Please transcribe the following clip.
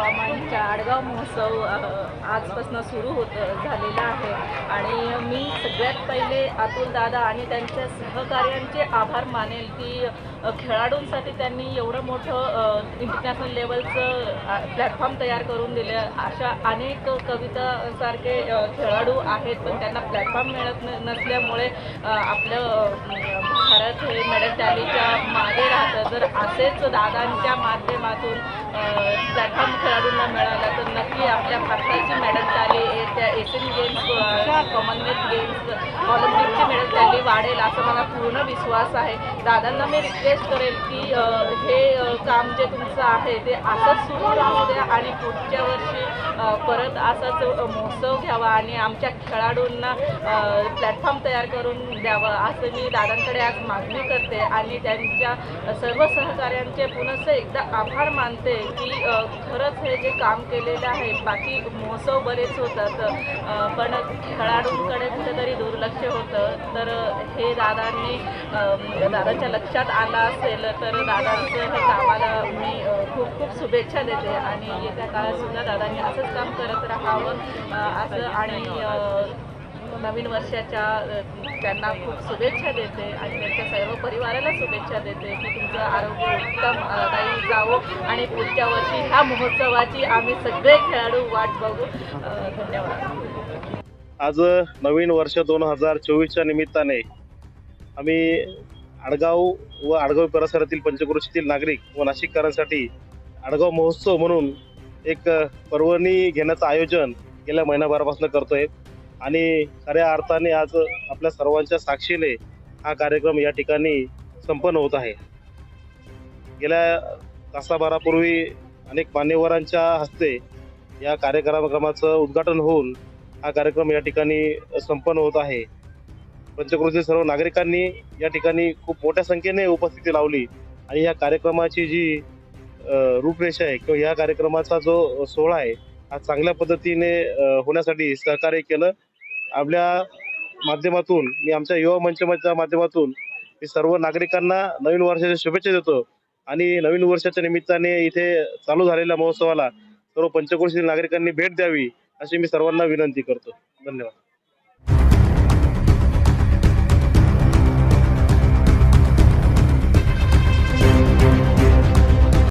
आडगाव महोत्सव आजपासून सुरू होत झालेला आहे. आणि मी सगळ्यात पहिले अतुल दादा आणि त्यांच्या सहकार्यांचे आभार मानेल की खेळाडूंसाठी त्यांनी एवढं मोठं इंटरनॅशनल लेवलचं प्लॅटफॉर्म तयार करून दिले. अशा अनेक कवितासारखे खेळाडू आहेत पण त्यांना प्लॅटफॉर्म मिळत न नसल्यामुळे आपलं भारत हे मेडल टॅलीच्या मागे राहतं. जर असेच दादांच्या माध्यमातून प्लॅटफॉर्म खेळाडूंना मिळाला तर नक्की आपल्या भारताची मेडल गेम्स कॉमनवेल्थ गेम्स ऑलिम्पिकची मेडल त्यांनी वाढेल असं मला पूर्ण विश्वास आहे. दादांना मी रिक्वेस्ट करेल की हे काम जे तुमचं आहे ते असंच सुरू राहू द्या आणि पुढच्या वर्षी परत असाच महोत्सव घ्यावा आणि आमच्या खेळाडूंना प्लॅटफॉर्म तयार करून द्यावं असं मी दादांकडे आज मागणी करते आणि त्यांच्या सर्व सहकार्यांचे पुनश्च एकदा आभार मानते की खरंच हे जे काम केलेलं आहे बाकी महोत्सव बरेच होतात पण खेळा खेळाडूंकडे कुठेतरी दुर्लक्ष होतं. तर हे दादांनी म्हणजे दादाच्या लक्षात आलं असेल तर दादांचं हे कामाला मी खूप खूप शुभेच्छा देते. आणि येत्या काळात सुद्धा दादांनी असंच काम करत राहावं असं आणि नवीन वर्षाच्या त्यांना खूप शुभेच्छा देते आणि त्यांच्या सर्व परिवाराला शुभेच्छा देते की तुमचं आरोग्य उत्तम काही राहील जावं आणि पुढच्या वर्षी ह्या महोत्सवाची आम्ही सगळे खेळाडू वाट बघू. धन्यवाद. आज नवीन वर्ष दोन हजार चोवीसच्या निमित्ताने आम्ही आडगाव व आडगाव परिसरातील पंचक्रोशीतील नागरिक व नाशिककरांसाठी आडगाव महोत्सव म्हणून एक पर्वणी घेण्याचं आयोजन गेल्या महिनाभरापासून करतोय आणि खऱ्या अर्थाने आज आपल्या सर्वांच्या साक्षीने हा कार्यक्रम या ठिकाणी संपन्न होत आहे. गेल्या तासाभरापूर्वी अनेक मान्यवरांच्या हस्ते या कार्यक्रमाचं उद्घाटन होऊन हा कार्यक्रम या ठिकाणी संपन्न होत आहे. पंचक्रोशीतील सर्व नागरिकांनी या ठिकाणी खूप मोठ्या संख्येने उपस्थिती लावली आणि या कार्यक्रमाची जी रूपरेषा आहे किंवा या कार्यक्रमाचा जो सोहळा आहे हा चांगल्या पद्धतीने होण्यासाठी सहकार्य केलं. आपल्या माध्यमातून मी आमच्या युवा मंचच्या माध्यमातून मी सर्व नागरिकांना नवीन वर्षाच्या शुभेच्छा देतो आणि नवीन वर्षाच्या निमित्ताने इथे चालू झालेल्या महोत्सवाला सर्व पंचक्रोशीतील नागरिकांनी भेट द्यावी. अशी मी सर्वांना विनंती करतो. धन्यवाद.